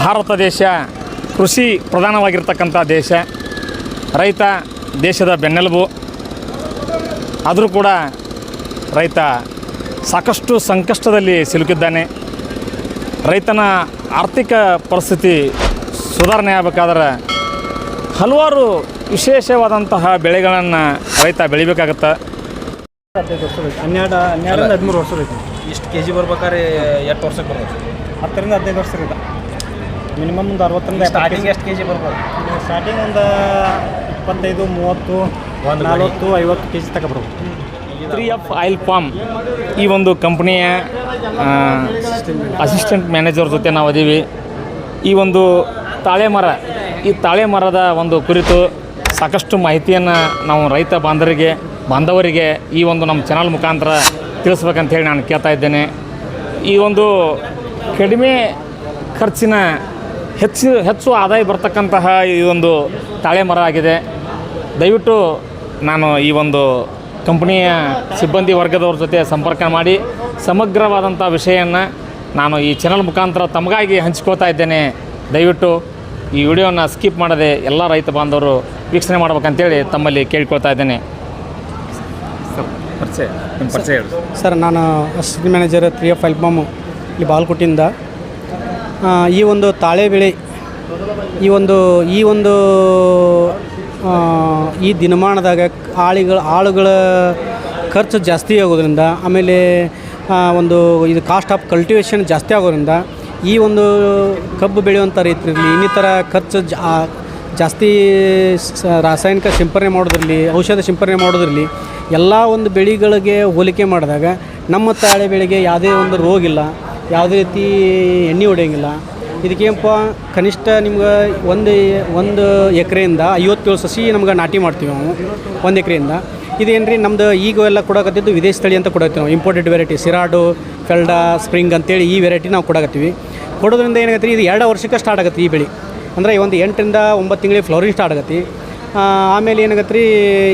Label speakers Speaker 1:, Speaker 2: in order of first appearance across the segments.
Speaker 1: ಭಾರತ ದೇಶ ಕೃಷಿ ಪ್ರಧಾನವಾಗಿರ್ತಕ್ಕಂಥ ದೇಶ. ರೈತ ದೇಶದ ಬೆನ್ನೆಲುಬು. ಆದರೂ ಕೂಡ ರೈತ ಸಾಕಷ್ಟು ಸಂಕಷ್ಟದಲ್ಲಿ ಸಿಲುಕಿದ್ದಾನೆ. ರೈತನ ಆರ್ಥಿಕ ಪರಿಸ್ಥಿತಿ ಸುಧಾರಣೆ ಆಗಬೇಕಾದ್ರೆ ಹಲವಾರು ವಿಶೇಷವಾದಂತಹ ಬೆಳೆಗಳನ್ನು ರೈತ ಬೆಳಿಬೇಕಾಗತ್ತೆ.
Speaker 2: ಹದಿನೈದು ವರ್ಷ ಬೇಕು ಹನ್ನೆರಡು ಹನ್ನೆರಡರಿಂದ ಹದಿಮೂರು ವರ್ಷ ಬೇಕು
Speaker 3: ಇಷ್ಟು ಕೆ ಜಿ ಬರ್ಬೇಕಾದ್ರೆ ಎಷ್ಟು ವರ್ಷಕ್ಕೆ ಬರ್ತದೆ.
Speaker 2: ಹತ್ತರಿಂದ ಹದಿನೈದು ವರ್ಷ ಬೇಕು ಮಿನಿಮಮ್ ಒಂದು ಅರವತ್ತರಿಂದ
Speaker 3: ಸ್ಟಾರ್ಟಿಂಗ್ ಎಷ್ಟು ಕೆ ಜಿ ಬರ್ಬೋದು
Speaker 2: ಸ್ಟಾರ್ಟಿಂಗ್ ಒಂದು ಇಪ್ಪತ್ತೈದು ಮೂವತ್ತು
Speaker 3: ನಲವತ್ತು
Speaker 2: ನಲ್ವತ್ತು ಐವತ್ತು ಕೆ ಜಿ ತಗ ಬರ್ಬೋದು
Speaker 1: ತ್ರೀ ಎಫ್ ಆಯಿಲ್ ಪಾಮ್ ಈ ಒಂದು ಕಂಪ್ನಿಯ ಅಸಿಸ್ಟೆಂಟ್ ಮ್ಯಾನೇಜರ್ ಜೊತೆ ನಾವು ಅದೀವಿ ಈ ಒಂದು ತಾಳೆ ಮರ ಈ ತಾಳೆ ಮರದ ಒಂದು ಕುರಿತು ಸಾಕಷ್ಟು ಮಾಹಿತಿಯನ್ನು ನಾವು ರೈತ ಬಾಂಧವರಿಗೆ ಬಾಂಧವರಿಗೆ ಈ ಒಂದು ನಮ್ಮ ಚಾನಲ್ ಮುಖಾಂತರ ತಿಳಿಸ್ಬೇಕಂತ ಹೇಳಿ ನಾನು ಕೇಳ್ತಾ ಇದ್ದೇನೆ. ಈ ಒಂದು ಕಡಿಮೆ ಖರ್ಚಿನ ಹೆಚ್ಚು ಹೆಚ್ಚು ಆದಾಯ ಬರ್ತಕ್ಕಂತಹ ಈ ಒಂದು ತಾಳೆ ಮರ ಆಗಿದೆ. ದಯವಿಟ್ಟು ನಾನು ಈ ಒಂದು ಕಂಪನಿಯ ಸಿಬ್ಬಂದಿ ವರ್ಗದವ್ರ ಜೊತೆ ಸಂಪರ್ಕ ಮಾಡಿ ಸಮಗ್ರವಾದಂಥ ವಿಷಯವನ್ನು ನಾನು ಈ ಚಾನಲ್ ಮುಖಾಂತರ ತಮಗಾಗಿ ಹಂಚ್ಕೋತಾ ಇದ್ದೇನೆ. ದಯವಿಟ್ಟು ಈ ವಿಡಿಯೋನ ಸ್ಕಿಪ್ ಮಾಡದೆ ಎಲ್ಲ ರೈತ ಬಾಂಧವರು ವೀಕ್ಷಣೆ ಮಾಡ್ಬೇಕಂತೇಳಿ ತಮ್ಮಲ್ಲಿ ಕೇಳ್ಕೊಳ್ತಾ ಇದ್ದೇನೆ. ಸರ್ ಪರಿಚಯ ಪರಿಚಯ
Speaker 2: ಸರ್ ನಾನು ಅಸಿಸ್ಟೆಂಟ್ ಮ್ಯಾನೇಜರ್ ತ್ರೀ ಎಫ್ ಅಲ್ಬಮ್ ಇಲ್ಲಿ ಬಾಲ್ಕೋಟಿಂದ ಈ ಒಂದು ತಾಳೆ ಬೆಳೆ, ಈ ಒಂದು ಈ ಒಂದು ಈ ದಿನಮಾನದಾಗ ಆಳಿಗಳ, ಆಳುಗಳ ಖರ್ಚು ಜಾಸ್ತಿ ಆಗೋದ್ರಿಂದ, ಆಮೇಲೆ ಒಂದು ಇದು ಕಾಸ್ಟ್ ಆಫ್ ಕಲ್ಟಿವೇಷನ್ ಜಾಸ್ತಿ ಆಗೋದ್ರಿಂದ, ಈ ಒಂದು ಕಬ್ಬು ಬೆಳೆಯುವಂಥ ರೈತರಿರಲಿ, ಇನ್ನಿತರ ಖರ್ಚು ಜಾಸ್ತಿ ರಾಸಾಯನಿಕ ಸಿಂಪರಣೆ ಮಾಡೋದ್ರಲ್ಲಿ, ಔಷಧ ಸಿಂಪರಣೆ ಮಾಡೋದ್ರಲ್ಲಿ, ಎಲ್ಲ ಒಂದು ಬೆಳೆಗಳಿಗೆ ಹೋಲಿಕೆ ಮಾಡಿದಾಗ, ನಮ್ಮ ತಾಳೆ ಬೆಳೆಗೆ ಯಾವುದೇ ಒಂದು ರೋಗ ಇಲ್ಲ ಯಾವುದೇ ರೀತಿ ಎಣ್ಣೆ ಹೊಡೆಯಂಗಿಲ್ಲ. ಇದಕ್ಕೇನಪ್ಪ ಕನಿಷ್ಠ ನಿಮ್ಗೆ ಒಂದು ಒಂದು ಎಕರೆಯಿಂದ ಐವತ್ತೇಳು ಸಸಿ ನಮ್ಗೆ ನಾಟಿ ಮಾಡ್ತೀವಿ ನಾವು, ಒಂದು ಎಕರೆಯಿಂದ. ಇದೇನು ರೀ ನಮ್ದು ಈಗ ಎಲ್ಲ ಕೊಡಕತ್ತಿದ್ದು ವಿದೇಶ ತಳಿ ಅಂತ ಕೊಡತ್ತೀವಿ ನಾವು ಇಂಪೋರ್ಟೆಡ್ ವೆರೈಟಿ ಸಿರಾಡು, ಫೆಲ್ಡಾ ಸ್ಪ್ರಿಂಗ್ ಅಂತೇಳಿ ಈ ವೆರೈಟಿ ನಾವು ಕೊಡಕತ್ತೀವಿ. ಕೊಡೋದ್ರಿಂದ ಏನಾಗತ್ತೆ ರೀ ಇದು ಎರಡು ವರ್ಷಕ್ಕೆ ಸ್ಟಾರ್ಟ್ ಆಗತ್ತೆ ಈ ಬೆಳೆ. ಅಂದರೆ ಒಂದು ಎಂಟರಿಂದ ಒಂಬತ್ತು ತಿಂಗಳಿಗೆ ಫ್ಲವರಿಂಗ್ ಸ್ಟಾರ್ಟ್ ಆಗತ್ತೆ. ಆಮೇಲೆ ಏನಾಗತ್ತೆ ರೀ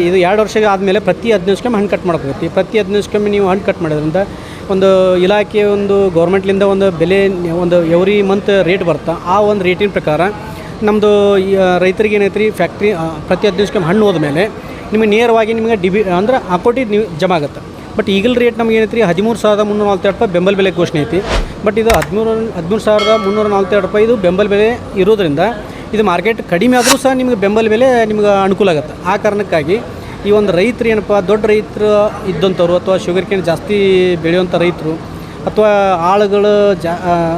Speaker 2: ಇದು ಎರಡು ವರ್ಷ ಆದಮೇಲೆ ಪ್ರತಿ ಹದಿನೈದು ನಿಮಿಷಕ್ಕೊಮ್ಮೆ ಹಣ್ಣು ಕಟ್ ಮಾಡ್ಕೋತಿ ಪ್ರತಿ ಹದಿನೈದು ನಿಮಿಷಕ್ಕೊಮ್ಮೆ ನೀವು ಹಣ್ಣು ಕಟ್ ಮಾಡೋದ್ರಿಂದ ಒಂದು ಇಲಾಖೆ ಒಂದು ಗೌರ್ಮೆಂಟ್ಲಿಂದ ಒಂದು ಬೆಲೆ ಒಂದು ಎವ್ರಿ ಮಂತ್ ರೇಟ್ ಬರುತ್ತೆ ಆ ಒಂದು ರೇಟಿನ ಪ್ರಕಾರ ನಮ್ಮದು ರೈತರಿಗೆ ಏನೈತೆ ರೀ ಫ್ಯಾಕ್ಟ್ರಿ ಪ್ರತಿ ಹದಿನೈದು ಹಣ್ಣು ಹೋದ್ಮೇಲೆ ನಿಮಗೆ ನೇರವಾಗಿ ನಿಮಗೆ ಡಿಬಿ, ಅಂದ್ರೆ ಅಕೌಂಟಿ ನೀವು ಜಮಾ ಆಗುತ್ತೆ. ಬಟ್ ಈಗಲ ರೇಟ್ ನಮ್ಗೆ ಏನೈತೆ ರೀ ಹದಿಮೂರು ಸಾವಿರದ ಮುನ್ನೂರ ನಲ್ವತ್ತೆರಡು ರೂಪಾಯಿ ಬೆಂಬಲ ಬೆಲೆ ಘೋಷಣೆ ಐತಿ. ಬಟ್ ಇದು ಹದಿಮೂರು ಹದಿಮೂರು ಸಾವಿರದ ಮುನ್ನೂರ ನಲ್ವತ್ತೆರಡು ರೂಪಾಯಿ ಇದು ಬೆಂಬಲ ಬೆಲೆ ಇರೋದ್ರಿಂದ ಇದು ಮಾರ್ಕೆಟ್ ಕಡಿಮೆ ಆದರೂ ಸಹ ನಿಮಗೆ ಬೆಂಬಲ ಬೆಲೆ ನಿಮ್ಗೆ ಅನುಕೂಲ ಆಗುತ್ತೆ. ಆ ಕಾರಣಕ್ಕಾಗಿ ಈ ಒಂದು ರೈತರು ಏನಪ್ಪ, ದೊಡ್ಡ ರೈತರು ಇದ್ದಂಥವ್ರು ಅಥವಾ ಶುಗರ್ ಕೇನ್ ಜಾಸ್ತಿ ಬೆಳೆಯುವಂಥ ರೈತರು ಅಥವಾ ಆಳುಗಳು ಜಾ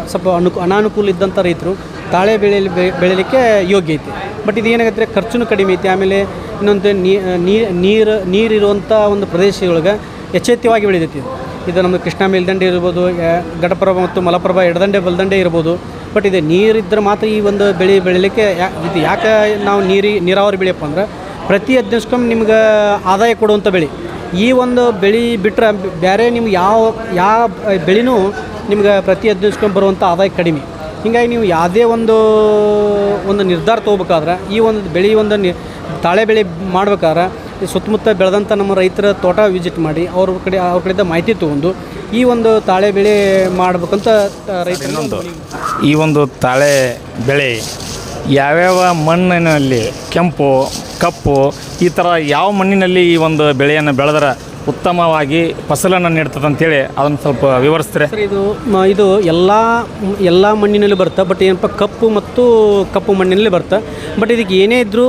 Speaker 2: ಸ್ವಲ್ಪ ಅನುಕು, ಅನಾನುಕೂಲ ಇದ್ದಂಥ ರೈತರು ತಾಳೆ ಬೆಳೆಯಲ್ಲಿ ಬೆಳೀಲಿಕ್ಕೆ ಯೋಗ್ಯ ಐತಿ. ಬಟ್ ಇದು ಏನಾಗುತ್ತೆ ಖರ್ಚು ಕಡಿಮೆ ಐತಿ. ಆಮೇಲೆ ಇನ್ನೊಂದು ನೀರು, ನೀರಿರುವಂಥ ಒಂದು ಪ್ರದೇಶಗಳಿಗೆ ಎಚ್ಚೆತ್ತವಾಗಿ ಬೆಳೆದೈತಿ ಇದು. ಇದು ನಮ್ಮದು ಕೃಷ್ಣಾ ಮೇಲ್ದಂಡೆ ಇರ್ಬೋದು ಘಟಪ್ರಭಾ ಮತ್ತು ಮಲಪ್ರಭಾ ಎಡದಂಡೆ, ಬಲದಂಡೆ ಇರ್ಬೋದು. ಬಟ್ ಇದು ನೀರಿದ್ದರೆ ಮಾತ್ರ ಈ ಒಂದು ಬೆಳೆ ಬೆಳೀಲಿಕ್ಕೆ ಯಾ- ಇದು ಯಾಕೆ ನಾವು ನೀರಿ, ನೀರಾವರಿ ಬೆಳೆಯಪ್ಪ ಅಂದ್ರೆ ಪ್ರತಿ ಹದಿನೈದು ನಿಮ್ಗೆ ಆದಾಯ ಕೊಡುವಂಥ ಬೆಳೆ. ಈ ಒಂದು ಬೆಳೆ ಬಿಟ್ಟರೆ ಬೇರೆ ನಿಮ್ಗೆ ಯಾವ ಯಾವ ಬೆಳೆನೂ ನಿಮ್ಗೆ ಪ್ರತಿ ಹದಿನೈದು ಬರುವಂಥ ಆದಾಯ ಕಡಿಮೆ. ಹೀಗಾಗಿ ನೀವು ಯಾವುದೇ ಒಂದು ಒಂದು ನಿರ್ಧಾರ ತೊಗೋಬೇಕಾದ್ರೆ, ಈ ಒಂದು ಬೆಳೆ ಒಂದು ನಿ, ತಾಳೆ ಬೆಳೆ ಮಾಡ್ಬೇಕಾದ್ರೆ ಸುತ್ತಮುತ್ತ ಬೆಳೆದಂಥ ನಮ್ಮ ರೈತರ ತೋಟ ವಿಸಿಟ್ ಮಾಡಿ, ಅವ್ರ ಕಡೆ, ಅವ್ರ ಕಡೆಯಿಂದ ಮಾಹಿತಿ ತೊಗೊಂಡು, ಈ ಒಂದು ತಾಳೆ ಬೆಳೆ ಮಾಡ್ಬೇಕಂತ
Speaker 1: ರೈತ ಈ ಒಂದು ತಾಳೆ ಬೆಳೆ ಯಾವ್ಯಾವ ಮಣ್ಣಿನಲ್ಲಿ ಕೆಂಪು, ಕಪ್ಪು, ಈ ಥರ ಯಾವ ಮಣ್ಣಿನಲ್ಲಿ ಈ ಒಂದು ಬೆಳೆಯನ್ನು ಬೆಳೆದ್ರೆ ಉತ್ತಮವಾಗಿ ಫಸಲನ್ನು ನೀಡ್ತದೆ ಅಂತೇಳಿ ಅದನ್ನು ಸ್ವಲ್ಪ ವಿವರಿಸ್ತಾರೆ?
Speaker 2: ಇದು ಇದು ಎಲ್ಲ ಎಲ್ಲ ಮಣ್ಣಿನಲ್ಲಿ ಬರುತ್ತೆ? ಬಟ್ ಏನಪ್ಪ, ಕಪ್ಪು ಮತ್ತು ಕಪ್ಪು ಮಣ್ಣಿನಲ್ಲಿ ಬರುತ್ತೆ? ಬಟ್ ಇದಕ್ಕೆ ಏನೇ ಇದ್ದರೂ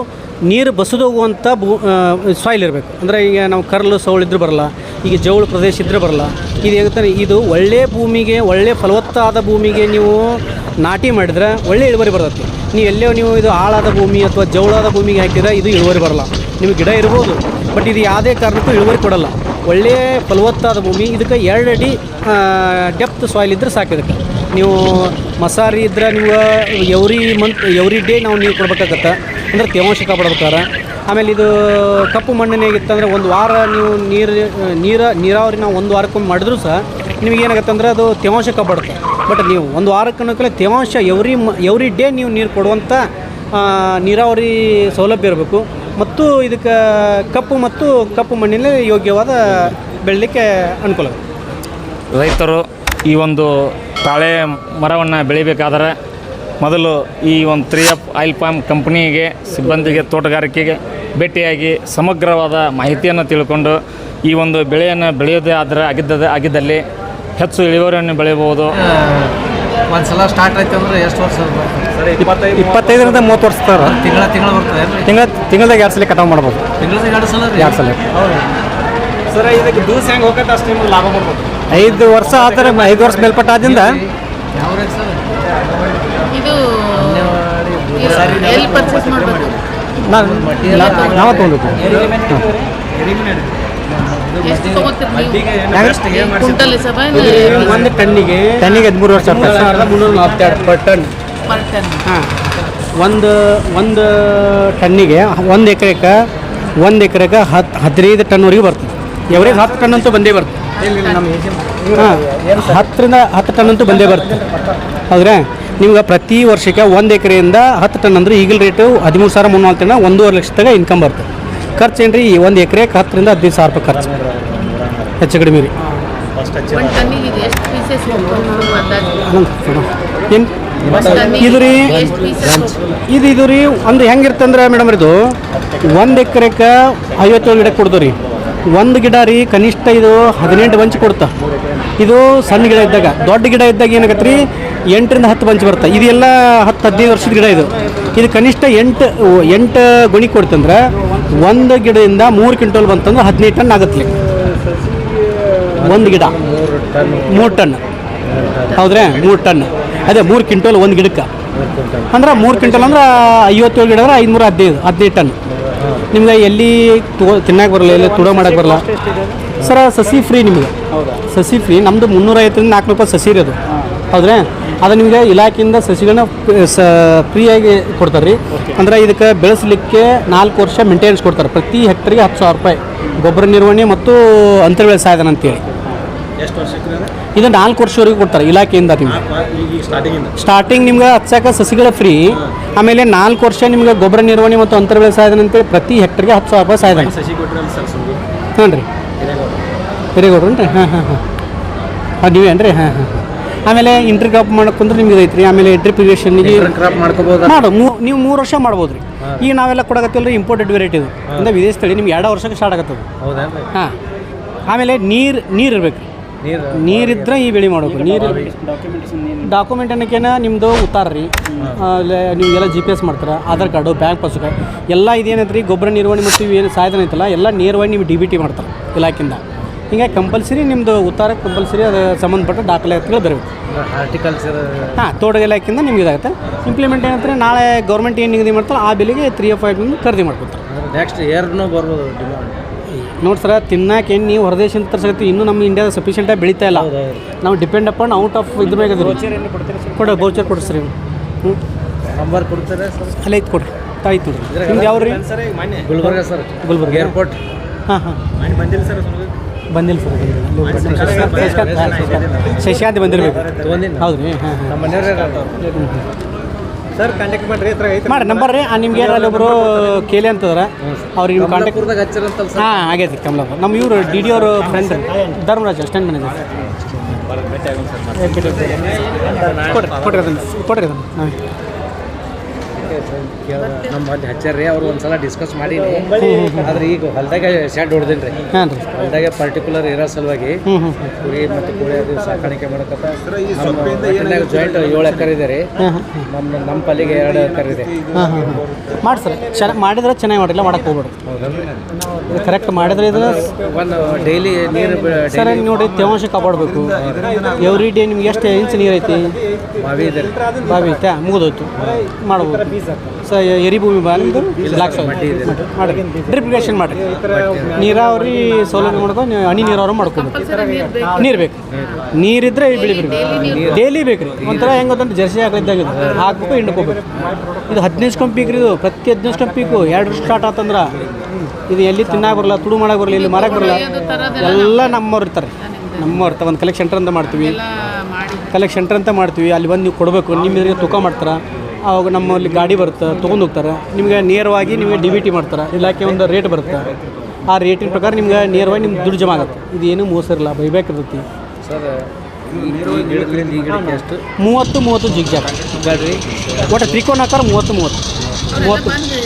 Speaker 2: ನೀರು ಬಸಿದೋಗುವಂಥ ಭೂ ಸಾಯಿಲ್ ಇರಬೇಕು. ಅಂದರೆ ಈಗ ನಾವು ಕರ್ಲು ಇದ್ರೂ ಬರಲ್ಲ. ಈಗ ಜೌಳು ಪ್ರದೇಶ ಇದ್ದರೂ ಬರಲ್ಲ. ಇದು ಹೇಗುತ್ತೆ ಇದು ಒಳ್ಳೆಯ ಭೂಮಿಗೆ ಒಳ್ಳೆಯ ಫಲವತ್ತಾದ ಭೂಮಿಗೆ ನೀವು ನಾಟಿ ಮಾಡಿದ್ರೆ ಒಳ್ಳೆ ಇಳುವರಿ ಬರ್ತೈತಿ ನೀವು ಎಲ್ಲೋ ನೀವು ಇದು ಆಳಾದ ಭೂಮಿ ಅಥವಾ ಜೌಳಾದ ಭೂಮಿಗೆ ಹಾಕಿದ್ರೆ ಇದು ಇಳುವರಿ ಬರಲ್ಲ. ನಿಮಗೆ ಗಿಡ ಇರ್ಬೋದು ಬಟ್ ಇದು ಯಾವುದೇ ಕಾರಣಕ್ಕೂ ಇಳುವರಿ ಕೊಡಲ್ಲ. ಒಳ್ಳೆಯ ಫಲವತ್ತಾದ ಭೂಮಿ, ಇದಕ್ಕೆ ಎರಡು ಅಡಿ ಡೆಪ್ತ್ ಸಾಯಿಲ್ ಇದ್ದರೆ ಸಾಕು ಇದಕ್ಕೆ. ನೀವು ಮಸಾರಿ ಇದ್ರೆ ನೀವು, ಎವ್ರಿ ಮಂತ್ ಎವ್ರಿ ಡೇ ನಾವು ನೀರು ಕೊಡ್ಬೇಕಾಗತ್ತೆ. ಅಂದ್ರೆ ತೇವಾಂಶ ಕಾಪಾಡ್ಬೇಕಾರೆ. ಆಮೇಲೆ ಇದು ಕಪ್ಪು ಮಣ್ಣಿನಾಗಿತ್ತಂದ್ರೆ ಒಂದು ವಾರ ನೀವು ನೀರು, ನೀರ ನೀರಾವರಿ ನಾವು ಒಂದು ವಾರಕ್ಕೊಮ್ಮೆ ಮಾಡಿದ್ರೂ ಸಹ ನಿಮಗೆ ಏನಾಗುತ್ತೆ ಅಂದ್ರೆ ಅದು ತೇವಾಂಶ ಕಾಪಾಡುತ್ತೆ. ಬಟ್ ನೀವು ಒಂದು ವಾರಕ್ಕೆ ತೇವಾಂಶ ಎವ್ರಿ ಮ, ಎವ್ರಿ ಡೇ ನೀವು ನೀರು ಕೊಡುವಂಥ ನೀರಾವರಿ ಸೌಲಭ್ಯ ಇರಬೇಕು. ಮತ್ತು ಇದಕ್ಕೆ ಕಪ್ಪು ಮತ್ತು ಕಪ್ಪು ಮಣ್ಣಿನಲ್ಲಿ ಯೋಗ್ಯವಾದ ಬೆಳಲಿಕ್ಕೆ ಅನುಕೂಲ.
Speaker 1: ರೈತರು ಈ ಒಂದು ತಾಳೆ ಮರವನ್ನು ಬೆಳಿಬೇಕಾದ್ರೆ ಮೊದಲು ಈ ಒಂದು ತ್ರೀ ಅಪ್ ಆಯಿಲ್ ಪಾಮ್ ಕಂಪ್ನಿಗೆ ಸಿಬ್ಬಂದಿಗೆ ತೋಟಗಾರಿಕೆಗೆ ಭೇಟಿಯಾಗಿ ಸಮಗ್ರವಾದ ಮಾಹಿತಿಯನ್ನು ತಿಳ್ಕೊಂಡು ಈ ಒಂದು ಬೆಳೆಯನ್ನು ಬೆಳೆಯೋದೇ ಆದರೆ ಆಗಿದ್ದದೆ ಆಗಿದ್ದಲ್ಲಿ ಹೆಚ್ಚು ಇಳುವರಿಯನ್ನು ಬೆಳೆಯಬಹುದು.
Speaker 4: ಒಂದು ಸಲ ಸ್ಟಾರ್ಟ್ ಆಯ್ತು ಅಂದ್ರೆ ಎಷ್ಟು ವರ್ಷ
Speaker 2: ಇಪ್ಪತ್ತೈದರಿಂದ ಮೂವತ್ತು ವರ್ಷ
Speaker 4: ತಿಂಗಳ ತಿಂಗಳ ಬರ್ತದೆ
Speaker 2: ತಿಂಗಳ ತಿಂಗಳದಾಗ ಎರಡು ಸಲ ಕಟಾವು ಮಾಡ್ಬೋದು.
Speaker 4: ತಿಂಗಳದಾಗ ಎರಡು ಸಲ
Speaker 2: ಎರಡು ಸಲ.
Speaker 3: ಸರ್ ಇದಕ್ಕೆ ದಿವಸ ಹೆಂಗೆ ಹೋಗತ್ತೆ? ಅಷ್ಟು ನಿಮ್ಗೆ ಲಾಭ ಬರ್ಬೋದು
Speaker 2: ಐದು ವರ್ಷ ಆದರೆ ಐದು ವರ್ಷ ಮೇಲ್ಪಟ್ಟ ಆದ್ರಿಂದ
Speaker 4: ಯಾವ ರೇಟ್ ಸರ್?
Speaker 5: ಎಲ್ಲಿ ಪರ್ಚೇಸ್ ಮಾಡಬೇಕು.
Speaker 2: ನಾವು ತೊಗೊಂಡಿದ್ದು
Speaker 5: ಎಷ್ಟು ತಗೋತೀರಿ ನೀವು. ಕುಂಟಲ್ ಸಭ
Speaker 2: ಒಂದು ಟನ್ನಿಗೆ ಟನ್ನಿಗೆ ಹದಿಮೂರು ವರ್ಷ ಸಾವಿರದ ಮುನ್ನೂರ ನಲವತ್ತೆರಡು ಪರ್ ಟನ್.
Speaker 5: Per ton.
Speaker 2: ಹಾಂ. ಒಂದು ಒಂದು ಟನ್ನಿಗೆ ಒಂದು ಎಕರೆಗೆ ಒಂದು ಎಕರೆಗೆ ಹತ್ತು ಹದಿನೈದು ಟನ್ವರೆಗೆ ಬರ್ತದೆ. ಎವರೇಜ್ ಹತ್ತು ಟನ್ ಅಂತೂ ಬಂದೇ ಬರ್ತದೆ. ಹಾಂ. ಹತ್ತರಿಂದ ಹತ್ತು ಟನ್ ಅಂತೂ ಬಂದೇ ಬರ್ತದೆ. ಹೌದ್ರಾ? ನಿಮ್ಗೆ ಪ್ರತಿ ವರ್ಷಕ್ಕೆ ಒಂದು ಎಕರೆಯಿಂದ ಹತ್ತು ಟನ್ ಅಂದ್ರೆ ಈಗಿನ ರೇಟು ಹದಿಮೂರು ಸಾವಿರ ಮುನ್ನೂರು ಟನ್ ಒಂದೂವರೆ ಲಕ್ಷದಾಗ ಇನ್ಕಮ್ ಬರ್ತದೆ ಖರ್ಚು ಏನು ರೀ ಒಂದು ಎಕರೆಗೆ ಹತ್ತರಿಂದ ಹದಿನೈದು ಸಾವಿರ ರೂಪಾಯಿ ಖರ್ಚು. ಹೆಚ್ಚು ಕಡಿಮೆ ರೀ.
Speaker 5: ಇದು
Speaker 2: ರೀ ಇದು ಇದು ರೀ ಒಂದು ಹೆಂಗಿರ್ತಂದ್ರೆ ಮೇಡಮ್ ಇದು ಒಂದು ಎಕರೆಗೆ ಐವತ್ತೇಳು ಗಿಡ ಕೊಡ್ದು ರೀ. ಒಂದು ಗಿಡ ರೀ ಕನಿಷ್ಠ ಇದು ಹದಿನೆಂಟು ಬಂಚ್ ಕೊಡ್ತ. ಇದು ಸಣ್ಣ ಗಿಡ ಇದ್ದಾಗ ದೊಡ್ಡ ಗಿಡ ಇದ್ದಾಗ ಏನಾಗತ್ತೆ ರೀ ಎಂಟರಿಂದ ಹತ್ತು ಬಂಚ್ ಬರುತ್ತೆ. ಇದೆಲ್ಲ ಹತ್ತು ಹದಿನೈದು ವರ್ಷದ ಗಿಡ ಇದು. ಇದು ಕನಿಷ್ಠ ಎಂಟು ಎಂಟು ಗುಣಿ ಕೊಡ್ತಂದ್ರೆ ಒಂದು ಗಿಡದಿಂದ ಮೂರು ಕ್ವಿಂಟಲ್ ಬಂತಂದ್ರೆ ಹದಿನೈದು ಟನ್ ಆಗತ್ತೆ ಒಂದು ಗಿಡ. ಮೂರು ಟನ್. ಹೌದ್ರೆ? ಮೂರು ಟನ್. ಅದೇ ಮೂರು ಕ್ವಿಂಟಲ್ ಒಂದು ಗಿಡಕ್ಕೆ. ಅಂದ್ರೆ ಮೂರು ಕ್ವಿಂಟಲ್ ಅಂದ್ರೆ ಐವತ್ತೇಳು ಗಿಡ ಅಂದ್ರೆ ಐದುನೂರ ಹದಿನೈದು ಹದಿನೈದು ಟನ್. ನಿಮ್ಗೆ ಎಲ್ಲಿ ತಗೋ ತಿನ್ನಕ್ಕೆ ಬರಲ್ಲ, ಎಲ್ಲಿ ತುಡೋ ಮಾಡಕ್ಕೆ ಬರಲ್ಲ. ಸರ, ಸಸಿ ಫ್ರೀ ನಿಮಗೆ. ಸಸಿ ಫ್ರೀ ನಮ್ಮದು ಮುನ್ನೂರೈವತ್ತರಿಂದ ನಾಲ್ಕು ರೂಪಾಯಿ ಸಸಿ ಇರೋದು ಹೌದ್ರಾ? ಅದು ನಿಮಗೆ ಇಲಾಖೆಯಿಂದ ಸಸಿಗಳನ್ನ ಫ್ರೀಯಾಗಿ ಕೊಡ್ತಾರೆ ರೀ ಅಂದ್ರೆ ಇದಕ್ಕೆ ಬೆಳೆಸಲಿಕ್ಕೆ ನಾಲ್ಕು ವರ್ಷ ಮೇಂಟೆನೆನ್ಸ್ ಕೊಡ್ತಾರೆ. ಪ್ರತಿ ಹೆಕ್ಟರ್ಗೆ ಹತ್ತು ಸಾವಿರ ರೂಪಾಯಿ. ಗೊಬ್ಬರ ನಿರ್ವಹಣೆ ಮತ್ತು ಅಂತರ್ಬೆಳೆ ಸಾಧನ ಅಂತೇಳಿ.
Speaker 3: ಎಷ್ಟು ವರ್ಷಕ್ಕೆ ರೀ
Speaker 2: ಇದು ನಾಲ್ಕು ವರ್ಷವರೆಗೂ ಕೊಡ್ತಾರೆ ಇಲಾಖೆಯಿಂದ ನಿಮ್ಗೆ. ಸ್ಟಾರ್ಟಿಂಗ್ ನಿಮ್ಗೆ ಹಚ್ಚಾಕ ಸಸಿಗಳ ಫ್ರೀ ಆಮೇಲೆ ನಾಲ್ಕು ವರ್ಷ ನಿಮ್ಗೆ ಗೊಬ್ಬರ ನಿರ್ವಹಣೆ ಮತ್ತು ಅಂತರ್ಬೆಳೆ ಸಾಧನ ಅಂತೇಳಿ ಪ್ರತಿ ಹೆಕ್ಟರ್ಗೆ ಹತ್ತು ಸಾವಿರ ರೂಪಾಯಿ ಸಾಧನ. ಹ್ಞೂ ರೀ. ಹಿರೇಗೌಡ್ರು. ರೀ ಹಾಂ ಹಾಂ ಹಾಂ. ಹಾಂ ನೀವೇನು ರೀ ಹಾಂ ಹಾಂ. ಆಮೇಲೆ ಇಂಟ್ರಿ ಕ್ರಾಪ್ ಮಾಡ್ಕೊಂಡ್ರೆ ನಿಮ್ಗೆ ಐತ್ರಿ. ಆಮೇಲೆ ಡ್ರಿಪ್ ಇರಿಗೇಷನ್ಗೆ
Speaker 4: ಕ್ರಾಪ್ ಮಾಡ್ಕೋಬಹುದು
Speaker 2: ಮಾಡು ಮೂ ನೀವು ಮೂರು ವರ್ಷ ಮಾಡ್ಬೋದು ರೀ ಈಗ ನಾವೆಲ್ಲ ಕೊಡಕತ್ತಿಲ್ಲ ರೀ ಇಂಪೋರ್ಟೆಡ್ ವೆರೈಟಿ ಇದು. ಅಂದ್ರೆ ವಿದೇಶ ತಳಿ ನಿಮ್ಗೆ ಎರಡು ವರ್ಷಕ್ಕೆ ಸ್ಟಾರ್ಟ್ ಆಗತ್ತದು
Speaker 4: ಹೌದೇನ್ರಿ
Speaker 2: ಹಾಂ. ಆಮೇಲೆ ನೀರು ನೀರು ಇರ್ಬೇಕು.
Speaker 4: ನೀರು
Speaker 2: ನೀರಿದ್ರೆ ಈ ಬೆಳೆ ಮಾಡಬೇಕು. ನೀರು ಡಾಕ್ಯುಮೆಂಟ್ ಅನ್ನೋಕ್ಕೇನ ನಿಮ್ಮದು ಉತ್ತಾರ ರೀ. ನೀವೆಲ್ಲ ಜಿ ಪಿ ಎಸ್ ಮಾಡ್ತಾರೆ ಆಧಾರ್ ಕಾರ್ಡು ಬ್ಯಾಂಕ್ ಪಾಸ್ಬುಕ್ ಎಲ್ಲ ಇದೇನೈತೆ ರೀ ಗೊಬ್ಬರ ನಿರ್ವಹಣೆ ಮತ್ತು ಏನು ಸಾಧನ ಐತಲ್ಲ ಎಲ್ಲ ನೇರವಾಗಿ ನೀವು ಡಿ ಬಿ ಟಿ ಮಾಡ್ತಾರೆ ಇಲಾಖೆಯಿಂದ. ಹಿಂಗಾಗಿ ಕಂಪಲ್ಸರಿ ನಿಮ್ಮದು ಉತ್ತಾರ ಕಂಪಲ್ಸರಿ ಅದು ಸಂಬಂಧಪಟ್ಟ ದಾಖಲಾತಿಗಳು ಬರಬೇಕು
Speaker 4: ಹಾರ್ಟಿಕಲ್ಚರ್
Speaker 2: ಹಾಂ ತೋಟ ಇಲಾಖೆಯಿಂದ ನಿಮ್ಗೆ ಇದಾಗುತ್ತೆ. ಇಂಪ್ಲಿಮೆಂಟ್ ಏನಂತಾರೆ ನಾಳೆ ಗೌರ್ಮೆಂಟ್ ಏನು ನಿಗದಿ ಮಾಡ್ತಾರೆ ಆ ಬೆಲೆಗೆ ತ್ರೀ ಆಫ್ ಐಟ್ ಖರೀದಿ ಮಾಡ್ಕೊತಾರೆ
Speaker 4: ನೆಕ್ಸ್ಟ್ ಏರ್ನೂ ಬರ್ಬೋದು ಡಿಮಾಂಡ್
Speaker 2: ನೋಡಿ ಸರ ತಿನ್ನಕ್ಕೆ ಏನು ನೀವು ಹೊರದೇಶದಿಂದ ತರ್ಸಕತ್ತಿ ಇನ್ನೂ ನಮ್ಮ ಇಂಡಿಯಾದ ಸಫಿಷಿಯಂಟಾಗಿ ಬೆಳೀತಾ ಇಲ್ಲ. ನಾವು ಡಿಪೆಂಡ್ ಅಪಾನ್ ಔಟ್ ಆಫ್ ಇದ್ರ ಮ್ಯಾಗ ಅದೀವಿ ಕೊಡ ಬೌಚರ್ ಕೊಡಿ ಸರ್ ಹ್ಞೂ
Speaker 4: ನಂಬರ್ ಕೊಡ್ತಾರೆ ಸರ್?
Speaker 2: ಅಲ್ಲೇ ಐತೆ ಕೊಡ್ರಿ. ತಾಯ್ತು ನಿಮ್ದು ಯಾವ ರೀ?
Speaker 4: ಗುಲ್ಬರ್ಗ. ಸರ್.
Speaker 2: ಗುಲ್ಬರ್ಗ.
Speaker 4: ಏರ್ಪೋರ್ಟ್
Speaker 2: ಹಾಂ ಹಾಂ.
Speaker 3: ಬಂದಿಲ್ಲ ಸರ್.
Speaker 2: ಬಂದಿಲ್ಲ ಸರ್ ಶಶಿಕಾಂತ್ ಬಂದಿರ್ಬೇಕು. ಹೌದು ರೀ ಹಾಂ.
Speaker 3: ಸರ್ ಕಾಂಟ್ಯಾಕ್ಟ್ ಮಾಡ್ರಿ
Speaker 2: ಮಾಡಿ ನಂಬರ್ ರೀ ನಿಮ್ಗೆ ಅಲ್ಲಿ ಒಬ್ಬರು ಕೇಳಿ ಅಂತದ್ರ. ಅವ್ರಿಗೆ ನಿಮ್ಮ ಕಾಂಟ್ಯಾಕ್ಟ್ ಹಾಂ ಆಗೈತೆ ಕಮಲಾಪುರ. ನಮ್ಮ ಇವರು ಡಿ ಡಿ ಅವರು ಫ್ರೆಂಡ್ ಧರ್ಮರಾಜ್ ಸ್ಟ್ಯಾಂಡ್ ಮ್ಯಾನೇಜರ್ ಕೊಡ್ರಿ ಕೊಡ್ರಿ ಅದನ್ನು. ಕೊಡ್ರಿ ಅದನ್ನು. ಹಾಂ
Speaker 4: ನಮ್ಮ ಅಲ್ಲಿ ಹಚ್ಚಾರ್ರಿ ಅವ್ರು ಒಂದ್ಸಲ ಡಿಸ್ಕಸ್ ಮಾಡೀನಿ. ಆದ್ರೆ ಈಗ ಹೊಲ್ದಾಗ ಶೆಡ್ ಹೊಡೆದಿನಿ ರೀ
Speaker 2: ಹಾಂ ರೀ.
Speaker 4: ಹೊಲ್ದಾಗ ಪರ್ಟಿಕ್ಯುಲರ್ ಇರೋ ಸಲುವಾಗಿ ಕುರಿ ಮತ್ತು ಕೋಳಿ ಅದು ಸಾಕಾಣಿಕೆ ಮಾಡಕತ್ತ. ಜಾಯಿಂಟ್ ಏಳು ಎಕರೆ ಇದೆ ರೀ. ನಮ್ಮ ನಮ್ಮ ಪಲ್ಲಿಗೆ ಎರಡು ಎಕರೆ ಇದೆ.
Speaker 2: ಹಾಂ ಹಾಂ ಹಾಂ. ಮಾಡಿ ಸರ್. ಚೆನ್ನಾಗಿ ಮಾಡಿದ್ರೆ ಚೆನ್ನಾಗಿ ಮಾಡಿಲ್ಲ ಮಾಡಕ್ಕೆ ಹೋಗ್ಬೇಡ್ರಿ. ಕರೆಕ್ಟ್ ಮಾಡಿದ್ರೆ ಇದು
Speaker 4: ಒಂದು ಡೈಲಿ ನೀರು ಬಿ-
Speaker 2: ಸರ್ ನೋಡಿ ತೇವಾಂಶ ಕಾಪಾಡಬೇಕು. ಎವ್ರಿ ಡೇ ನಿಮ್ಗೆ ಎಷ್ಟು ಇಂಚ್ ನೀರು ಐತಿ?
Speaker 4: ಬಾವಿ ಇದೆ
Speaker 2: ಬಾವಿ ಐತೆ ಮುಗಿದೋಯ್ತು ಮಾಡ್ಬೋದು. ಸ ಎರಿ ಭೂಮಿ ಬಾ ನಿಮ್ದು? ಬ್ಲಾಕ್ ಸಾಯಿಲ್ ಮಾಡಿ ಡ್ರಿಪ್ ಇರಿಗೇಷನ್ ಮಾಡಿ ನೀರಾವರಿ ಸೌಲಭ್ಯ ಮಾಡ್ಕೊಂಡು ನೀವು ಹನಿ ನೀರಾವರಿ ಮಾಡ್ಕೊಬೇಕು
Speaker 5: ನೀರು ಬೇಕು.
Speaker 2: ನೀರಿದ್ರೆ ಬೆಳಿ ಬೇಕು. ಡೈಲಿ ಬೇಕು ರೀ. ಒಂಥರ ಹೆಂಗೆ ಗೊತ್ತಂದ್ರೆ ಜರ್ಸಿ ಹಾಕಿದ್ದಾಗ ಹಾಕ್ಬೇಕು ಹಿಂಡ್ಕೋಬೇಕು ಇದು ಹದಿನೈದು ಕಂಪಿಗೆ ಇದು. ಪ್ರತಿ ಹದಿನೈದು ಕಂಪಿಗು ಎರಡು ವರ್ಷ ಸ್ಟಾರ್ಟ್ ಆತಂದ್ರೆ ಇದು ಎಲ್ಲಿ ತಿನ್ನಾಕ ಬರಲ್ಲ ತುಡು ಮಾಡಕ್ಕೆ ಬರಲ್ಲ ಇಲ್ಲಿ ಮಾರಕ್ಕೆ ಬರಲ್ಲ. ಎಲ್ಲ ನಮ್ಮವ್ರು ಇರ್ತಾರೆ. ನಮ್ಮವ್ರು ಒಂದು ಕಲೆಕ್ಷನ್ ಸೆಂಟರ್ ಅಂತ ಮಾಡ್ತೀವಿ.
Speaker 5: ಎಲ್ಲ ಮಾಡಿ.
Speaker 2: ಕಲೆಕ್ಷನ್ ಸೆಂಟರ್ ಅಂತ ಮಾಡ್ತೀವಿ. ಅಲ್ಲಿ ಬಂದು ನೀವು ಕೊಡಬೇಕು. ನಿಮ್ಮ ತೂಕ ಮಾಡ್ತಾರೆ? ಅವಾಗ ನಮ್ಮಲ್ಲಿ ಗಾಡಿ ಬರುತ್ತೆ ತೊಗೊಂಡು ಹೋಗ್ತಾರೆ. ನಿಮಗೆ ನೇರವಾಗಿ ನಿಮಗೆ ಡಿ ಬಿ ಟಿ ಮಾಡ್ತಾರೆ. ಇಲಾಖೆ ಒಂದು ರೇಟ್ ಬರುತ್ತೆ. ಆ ರೇಟಿನ ಪ್ರಕಾರ ನಿಮ್ಗೆ ನೇರವಾಗಿ ನಿಮ್ಗೆ ದುಡ್ಡು ಜಮಾ ಆಗುತ್ತೆ. ಇದು ಏನೂ ಮೋಸ ಇರಲ್ಲ
Speaker 4: ಗಿಡಕ್ಕೆ ಎಷ್ಟು?
Speaker 2: ಮೂವತ್ತು ಮೂವತ್ತು ಜಿಗ್
Speaker 4: ಜಾಗ
Speaker 2: ಒಟ್ಟು ತ್ರಿಕೋನಾಕಾರ ಮೂವತ್ತು ಮೂವತ್ತು. ಮೂವತ್ತು.
Speaker 5: ಮಾಡಿ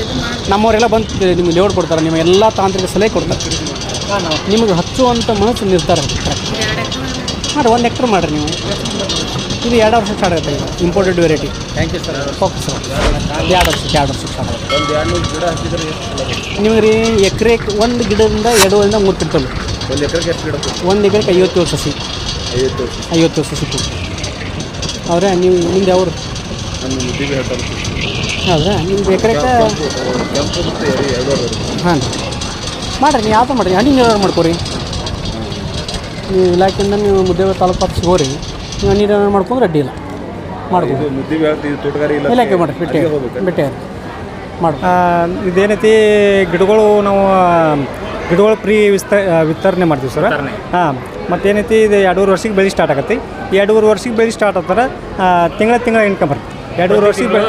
Speaker 2: ನಮ್ಮವರೆಲ್ಲ ಬಂದು ನಿಮ್ಗೆ ಲೇಔಟ್ ಕೊಡ್ತಾರೆ. ನಿಮ್ಮ ಎಲ್ಲ ತಾಂತ್ರಿಕ ಸಲಹೆ ಕೊಡ್ತಾರೆ. ನಿಮಗೆ ಹಚ್ಚುವಂಥ ಮನಸ್ಸು ನಿರ್ಧಾರ ಮಾಡಿ ಒಂದು ಎಕ್ಟ್ರ್ ಮಾಡಿರಿ ನೀವು. ಇದು ಎರಡು ವರ್ಷ ಸ್ಟಾರ್ಟ್ ಆಗುತ್ತೆ ಈಗ. Imported variety
Speaker 4: thank you sir
Speaker 2: okay sir ಎರಡು ವರ್ಷಕ್ಕೆ ಎರಡು ವರ್ಷಕ್ಕೆ ಸ್ಟಾರ್ಟ್ ಆಗುತ್ತೆ.
Speaker 4: ಒಂದು ಎರಡು ಗಿಡ ಹಾಕಿದ್ರೆ
Speaker 2: ನಿಮಗೆ ರೀ ಎಕರೆಗೆ ಒಂದು ಗಿಡದಿಂದ ಎರಡೂವರೆಯಿಂದ ಮೂರು ಕ್ವಿಂಟಲ್.
Speaker 4: ಒಂದು ಎಕರೆಗೆ ಎಷ್ಟು ಗಿಡ
Speaker 2: ಒಂದು ಎಕರೆಗೆ ಐವತ್ತೇಳು ಸಸಿ
Speaker 4: ಐವತ್ತು
Speaker 2: ವರ್ಷ. ಸಸಿ ಅವರೇ ನೀವು ನಿಮ್ದು ಯಾವ್ರು? ಹೌದಾ ನಿಮ್ದು ಎಕರೆಗೆ. ಹಾಂ ರೀ. ಮಾಡಿರಿ ನೀವು ಯಾವ್ದು ಮಾಡಿರಿ? ಹಣ್ಣಿನ ನೀರಾವರಿ ಮಾಡ್ಕೊರಿ. ನೀವು ಇಲಾಖೆಯಿಂದ ನೀವು ಮುದ್ದೆ ತಾಲೂಕು ಆಫೀಸ್ಗೆ ಹೋರಿ ನೀರಾವರಿ ಮಾಡ್ಕೊಂಡ್ರೆ ಅಡ್ಡಿ ಇಲ್ಲ. ಮಾಡ್ಬೋದು.
Speaker 4: ಇದು ಮುದ್ದಿಗೆ ಹೇಳ್ತೀವಿ ತೋಟಗಾರಿ ಇಲ್ಲ
Speaker 2: ಇಲಾಖೆ ಮಾಡಿ ಬಿಟ್ಟೆ. ಬಿಟ್ಟೆ ಮಾಡಿ
Speaker 3: ಇದೇನೈತಿ ಗಿಡಗಳು ನಾವು ಗಿಡಗಳು ಫ್ರೀ ವಿಸ್ತ ವಿತರಣೆ ಮಾಡ್ತೀವಿ ಸರ್. ಹಾಂ ಮತ್ತೇನೈತಿ ಇದು ಎರಡೂವರೆ ವರ್ಷಕ್ಕೆ ಬೆಳೆ ಸ್ಟಾರ್ಟ್ ಆಗತ್ತೆ. ಎರಡೂವರೆ ವರ್ಷಕ್ಕೆ ಬೆಳೆ ಸ್ಟಾರ್ಟ್ ಆಗ್ತಾರೆ ತಿಂಗಳ ತಿಂಗಳ ಇನ್ಕಮ್ ಬರುತ್ತೆ. ಎರಡೂವರೆ ವರ್ಷಕ್ಕೆ ಬೆಳೆ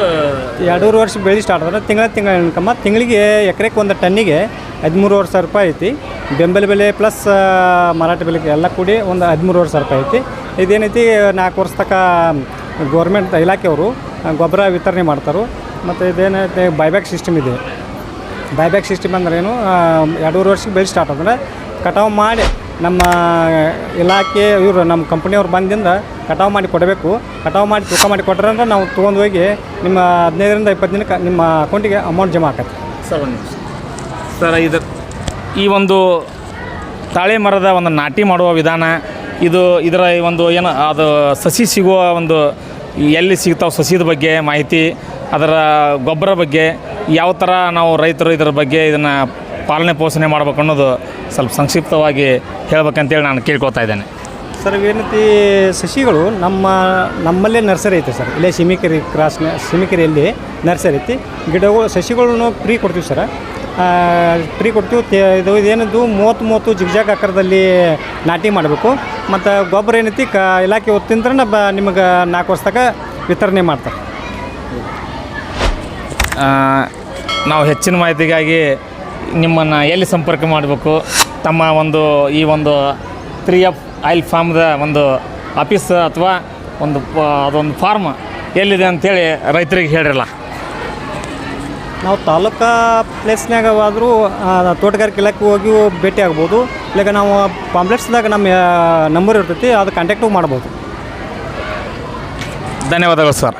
Speaker 3: ಎರಡೂವರೆ ವರ್ಷ ಬೆಳೆ ಸ್ಟಾರ್ಟ್ ಆದ್ರೆ ತಿಂಗಳ ತಿಂಗಳ ಇನ್ಕಮ್ ತಿಂಗಳಿಗೆ ಎಕರೆಗೆ ಒಂದು ಟನ್ನಿಗೆ ಹದಿಮೂರುವರೆ ಸಾವಿರ ರೂಪಾಯಿ ಐತಿ. ಬೆಂಬಲ ಬೆಲೆ ಪ್ಲಸ್ ಮಾರಾಟ ಬೆಲೆ ಎಲ್ಲ ಕೂಡಿ ಒಂದು ಹದಿಮೂರುವರೆ ಸಾವಿರ ರೂಪಾಯಿ ಐತಿ. ಇದೇನೈತಿ ನಾಲ್ಕು ವರ್ಷ ತನಕ ಗೌರ್ಮೆಂಟ್ ಇಲಾಖೆಯವರು ಗೊಬ್ಬರ ವಿತರಣೆ ಮಾಡ್ತಾರೆ. ಮತ್ತು ಇದೇನೈತೆ ಬೈಬ್ಯಾಕ್ ಸಿಸ್ಟಮ್ ಇದೆ. ಬೈಬ್ಯಾಕ್ ಸಿಸ್ಟಮ್ ಅಂದ್ರೆ ಏನು ಆ, ಎರಡೂವರೆ ವರ್ಷಕ್ಕೆ ಬೆಳೆ ಸ್ಟಾರ್ಟ್ ಅಂದ್ರೆ ಕಟಾವು ಮಾಡಿ ನಮ್ಮ ಇಲಾಖೆ ಇವರು ನಮ್ಮ ಕಂಪ್ನಿಯವ್ರು ಬಂದಿಂದ ಕಟಾವು ಮಾಡಿ ಕೊಡಬೇಕು. ಕಟಾವು ಮಾಡಿ ತೂಕ ಮಾಡಿ ಕೊಟ್ಟರೆ ಅಂದ್ರೆ ನಾವು ತೊಗೊಂಡು ಹೋಗಿ ನಿಮ್ಮ ಹದಿನೈದರಿಂದ ಇಪ್ಪತ್ತು ದಿನಕ್ಕೆ ನಿಮ್ಮ ಅಕೌಂಟಿಗೆ ಅಮೌಂಟ್ ಜಮಾ ಆಗತ್ತೆ
Speaker 1: ಸರ್ ಒಂದು ಸರ್ ಇದು ಈ ಒಂದು ತಾಳೆ ಮರದ ಒಂದು ನಾಟಿ ಮಾಡುವ ವಿಧಾನ ಇದು ಇದರ ಒಂದು ಏನು, ಅದು ಸಸಿ ಸಿಗುವ ಒಂದು ಎಲ್ಲಿ ಸಿಗ್ತಾವೆ ಸಸಿದ ಬಗ್ಗೆ ಮಾಹಿತಿ, ಅದರ ಗೊಬ್ಬರ ಬಗ್ಗೆ, ಯಾವ ಥರ ನಾವು ರೈತರು ಇದರ ಬಗ್ಗೆ ಇದನ್ನು ಪಾಲನೆ ಪೋಷಣೆ ಮಾಡ್ಬೇಕು ಅನ್ನೋದು ಸ್ವಲ್ಪ ಸಂಕ್ಷಿಪ್ತವಾಗಿ ಹೇಳ್ಬೇಕಂತೇಳಿ ನಾನು ಕೇಳ್ಕೊತಾ ಇದ್ದೇನೆ.
Speaker 3: ಸರ್ ಏನೈತಿ ಸಸಿಗಳು ನಮ್ಮ, ನಮ್ಮಲ್ಲೇ ನರ್ಸರಿ ಐತೆ ಸರ್. ಇಲ್ಲೇ ಸಿಮಿಕೆರಿ ಕ್ರಾಸ್ನ ಸಿಮಿಕೆರೆಯಲ್ಲಿ ನರ್ಸರಿ ಐತಿ. ಗಿಡಗಳು, ಸಸಿಗಳನ್ನು ಫ್ರೀ ಕೊಡ್ತೀವಿ ಸರ್. ಫ್ರೀ ಕೊಡ್ತೀವಿ. ಇದು ಇದೇನದು ಮೂವತ್ತು ಮೂವತ್ತು ಜಿಗ್ಜಾಗ್ ಆಕಾರದಲ್ಲಿ ನಾಟಿ ಮಾಡಬೇಕು. ಮತ್ತು ಗೊಬ್ಬರ ಏನೈತಿ? ಕ, ಇಲಾಖೆ ಒತ್ತಿಂದ್ರೆ ಬ, ನಿಮಗೆ ನಾಲ್ಕು ವರ್ಷದಾಗ ವಿತರಣೆ ಮಾಡ್ತಾರೆ.
Speaker 1: ನಾವು ಹೆಚ್ಚಿನ ಮಾಹಿತಿಗಾಗಿ ನಿಮ್ಮನ್ನು ಎಲ್ಲಿ ಸಂಪರ್ಕ ಮಾಡಬೇಕು? ತಮ್ಮ ಒಂದು, ಈ ಒಂದು ತ್ರೀ ಎಫ್ ಆಯಿಲ್ ಫಾರ್ಮ್ದ ಒಂದು ಆಫೀಸ್ ಅಥವಾ ಒಂದು ಅದೊಂದು ಫಾರ್ಮ್ ಎಲ್ಲಿದೆ ಅಂಥೇಳಿ ರೈತರಿಗೆ ಹೇಳಿರಲ್ಲ.
Speaker 3: ನಾವು ತಾಲೂಕಾ ಪ್ಲೇಸ್ನಾಗ ಆದರೂ ತೋಟಗಾರಿಕೆ ಇಲಾಖೆ ಹೋಗಿ ಭೇಟಿ ಆಗ್ಬೋದು. ಇಲ್ಲ ನಾವು ಪಾಂಪ್ಲೆಟ್ಸ್ದಾಗ ನಮ್ಮ ನಂಬರ್ ಇರ್ತೈತಿ, ಅದು ಕಾಂಟ್ಯಾಕ್ಟು ಮಾಡ್ಬೋದು.
Speaker 1: ಧನ್ಯವಾದಗಳು ಸರ್.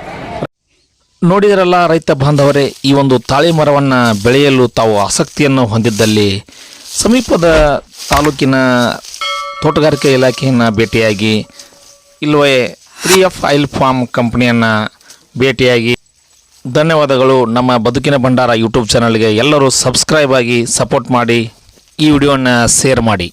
Speaker 6: ನೋಡಿದರಲ್ಲ ರೈತ ಬಾಂಧವರೇ, ಈ ಒಂದು ತಾಳೆ ಮರವನ್ನು ಬೆಳೆಯಲು ತಾವು ಆಸಕ್ತಿಯನ್ನು ಹೊಂದಿದ್ದಲ್ಲಿ ಸಮೀಪದ ತಾಲೂಕಿನ ತೋಟಗಾರಿಕೆ ಇಲಾಖೆಯನ್ನು ಭೇಟಿಯಾಗಿ, ಇಲ್ಲವೇ ತ್ರೀ ಎಫ್ ಆಯಿಲ್ ಫಾರ್ಮ್ ಕಂಪ್ನಿಯನ್ನು ಭೇಟಿಯಾಗಿ ಧನ್ಯವಾದಗಳು ನಮ್ಮ ಬದುಕಿನ ಭಂಡಾರ ಯೂಟ್ಯೂಬ್ ಚಾನಲ್ಗೆ. ಎಲ್ಲರೂ ಸಬ್ಸ್ಕ್ರೈಬ್ ಆಗಿ ಸಪೋರ್ಟ್ ಮಾಡಿ ಈ ವಿಡಿಯೋನ ಶೇರ್ ಮಾಡಿ.